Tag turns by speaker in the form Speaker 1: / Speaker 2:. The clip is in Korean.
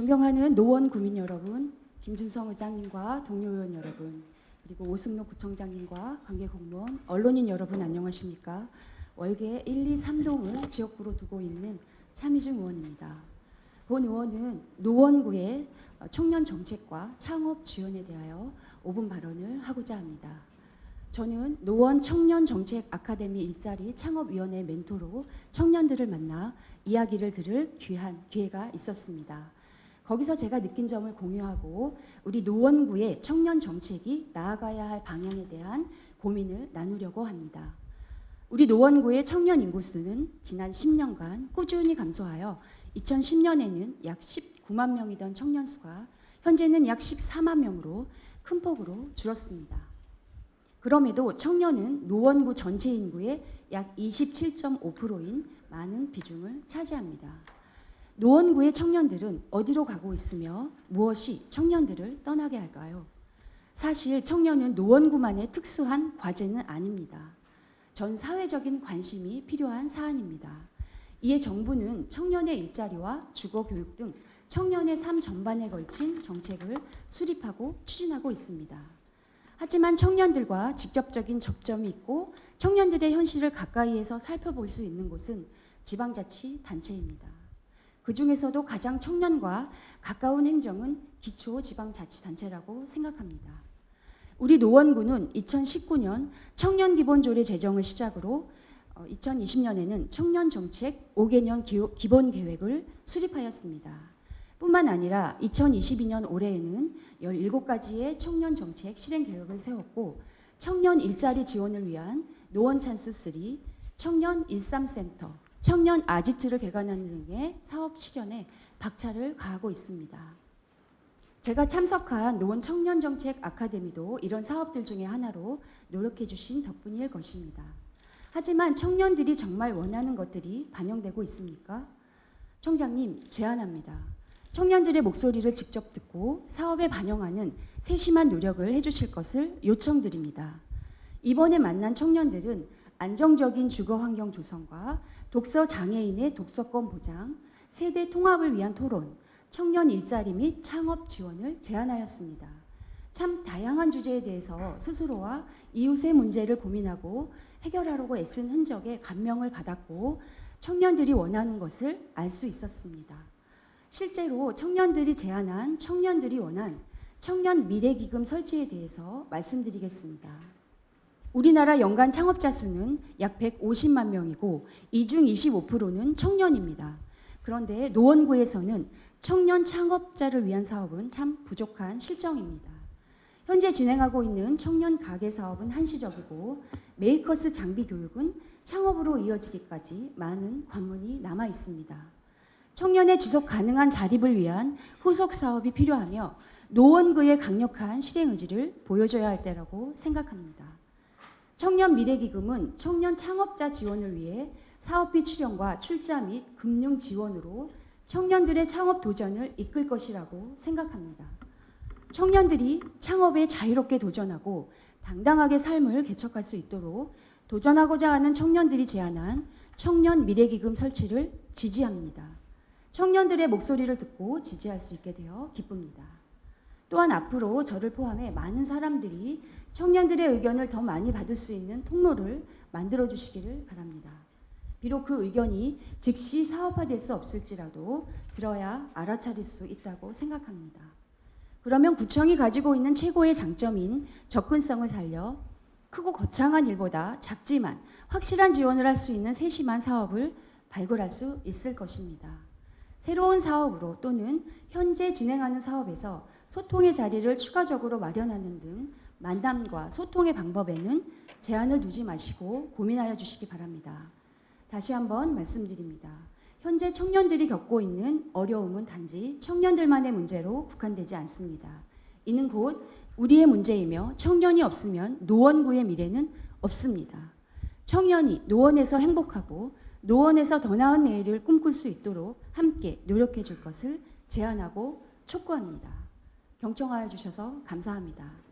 Speaker 1: 존경하는 노원 구민 여러분, 김준성 의장님과 동료 의원 여러분, 그리고 오승록 구청장님과 관계 공무원, 언론인 여러분 안녕하십니까? 월계 1, 2, 3동을 지역구로 두고 있는 차미중 의원입니다. 본 의원은 노원구의 청년 정책과 창업 지원에 대하여 5분 발언을 하고자 합니다. 저는 노원 청년 정책 아카데미 일자리 창업위원회 멘토로 청년들을 만나 이야기를 들을 귀한 기회가 있었습니다. 거기서 제가 느낀 점을 공유하고 우리 노원구의 청년 정책이 나아가야 할 방향에 대한 고민을 나누려고 합니다. 우리 노원구의 청년 인구수는 지난 10년간 꾸준히 감소하여 2010년에는 약 19만 명이던 청년 수가 현재는 약 14만 명으로 큰 폭으로 줄었습니다. 그럼에도 청년은 노원구 전체 인구의 약 27.5%인 많은 비중을 차지합니다. 노원구의 청년들은 어디로 가고 있으며 무엇이 청년들을 떠나게 할까요? 사실 청년은 노원구만의 특수한 과제는 아닙니다. 전 사회적인 관심이 필요한 사안입니다. 이에 정부는 청년의 일자리와 주거 교육 등 청년의 삶 전반에 걸친 정책을 수립하고 추진하고 있습니다. 하지만 청년들과 직접적인 접점이 있고 청년들의 현실을 가까이에서 살펴볼 수 있는 곳은 지방자치 단체입니다. 그 중에서도 가장 청년과 가까운 행정은 기초 지방자치단체라고 생각합니다. 우리 노원구는 2019년 청년 기본조례 제정을 시작으로 2020년에는 청년 정책 5개년 기본 계획을 수립하였습니다. 뿐만 아니라 2022년 올해에는 17가지의 청년 정책 실행 계획을 세웠고 청년 일자리 지원을 위한 노원 찬스 3, 청년 13센터, 청년 아지트를 개관하는 등의 사업 실현에 박차를 가하고 있습니다. 제가 참석한 노원 청년 정책 아카데미도 이런 사업들 중에 하나로 노력해 주신 덕분일 것입니다. 하지만 청년들이 정말 원하는 것들이 반영되고 있습니까? 청장님, 제안합니다. 청년들의 목소리를 직접 듣고 사업에 반영하는 세심한 노력을 해주실 것을 요청드립니다. 이번에 만난 청년들은 안정적인 주거 환경 조성과 독서 장애인의 독서권 보장, 세대 통합을 위한 토론, 청년 일자리 및 창업 지원을 제안하였습니다. 참 다양한 주제에 대해서 스스로와 이웃의 문제를 고민하고 해결하려고 애쓴 흔적에 감명을 받았고 청년들이 원하는 것을 알 수 있었습니다. 실제로 청년들이 제안한 청년들이 원한 청년 미래기금 설치에 대해서 말씀드리겠습니다. 우리나라 연간 창업자 수는 약 150만 명이고 이 중 25%는 청년입니다. 그런데 노원구에서는 청년 창업자를 위한 사업은 참 부족한 실정입니다. 현재 진행하고 있는 청년 가게 사업은 한시적이고 메이커스 장비 교육은 창업으로 이어지기까지 많은 관문이 남아 있습니다. 청년의 지속 가능한 자립을 위한 후속 사업이 필요하며 노원구의 강력한 실행 의지를 보여줘야 할 때라고 생각합니다. 청년 미래기금은 청년 창업자 지원을 위해 사업비 출연과 출자 및 금융 지원으로 청년들의 창업 도전을 이끌 것이라고 생각합니다. 청년들이 창업에 자유롭게 도전하고 당당하게 삶을 개척할 수 있도록 도전하고자 하는 청년들이 제안한 청년 미래기금 설치를 지지합니다. 청년들의 목소리를 듣고 지지할 수 있게 되어 기쁩니다. 또한 앞으로 저를 포함해 많은 사람들이 청년들의 의견을 더 많이 받을 수 있는 통로를 만들어 주시기를 바랍니다. 비록 그 의견이 즉시 사업화될 수 없을지라도 들어야 알아차릴 수 있다고 생각합니다. 그러면 구청이 가지고 있는 최고의 장점인 접근성을 살려 크고 거창한 일보다 작지만 확실한 지원을 할 수 있는 세심한 사업을 발굴할 수 있을 것입니다. 새로운 사업으로 또는 현재 진행하는 사업에서 소통의 자리를 추가적으로 마련하는 등 만남과 소통의 방법에는 제한을 두지 마시고 고민하여 주시기 바랍니다. 다시 한번 말씀드립니다. 현재 청년들이 겪고 있는 어려움은 단지 청년들만의 문제로 국한되지 않습니다. 이는 곧 우리의 문제이며 청년이 없으면 노원구의 미래는 없습니다. 청년이 노원에서 행복하고 노원에서 더 나은 내일을 꿈꿀 수 있도록 함께 노력해 줄 것을 제안하고 촉구합니다. 경청하여 주셔서 감사합니다.